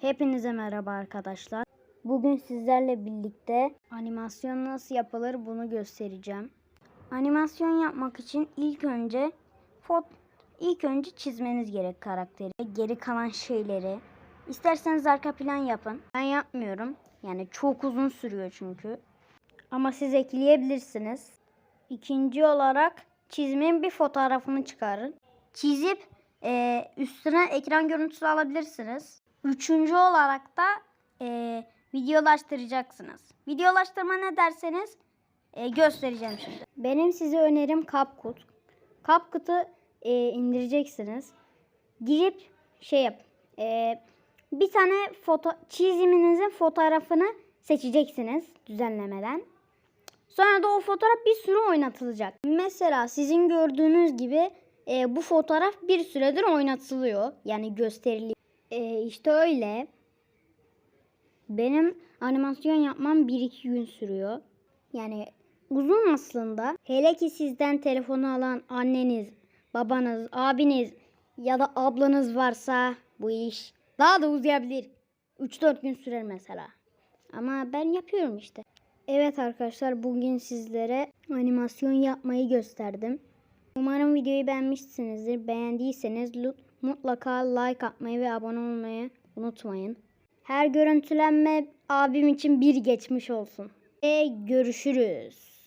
Hepinize merhaba arkadaşlar. Bugün sizlerle birlikte animasyon nasıl yapılır bunu göstereceğim. Animasyon yapmak için ilk önce fot ilk önce çizmeniz gerek karakteri, geri kalan şeyleri. İsterseniz arka plan yapın. Ben yapmıyorum. Yani çok uzun sürüyor çünkü. Ama siz ekleyebilirsiniz. İkinci olarak çizmenin bir fotoğrafını çıkarın. Çizip e, üstüne ekran görüntüsü alabilirsiniz. Üçüncü olarak da e, videolaştıracaksınız. Videolaştırma ne derseniz e, göstereceğim şimdi. Benim size önerim CapCut. CapCut'u e, indireceksiniz. Girip şey yap. e, bir tane foto çiziminizin fotoğrafını seçeceksiniz düzenlemeden. Sonra da o fotoğraf bir süre oynatılacak. Mesela sizin gördüğünüz gibi e, bu fotoğraf bir süredir oynatılıyor. Yani gösteriliyor. E, işte öyle. Benim animasyon yapmam 1-2 gün sürüyor. Yani uzun aslında. Hele ki sizden telefonu alan anneniz, babanız, abiniz ya da ablanız varsa bu iş daha da uzayabilir. 3-4 gün sürer mesela. Ama ben yapıyorum işte. Evet arkadaşlar bugün sizlere animasyon yapmayı gösterdim. Umarım videoyu beğenmişsinizdir. Beğendiyseniz mutlaka like atmayı ve abone olmayı unutmayın. Her görüntülenme abim için bir geçmiş olsun. Ve görüşürüz.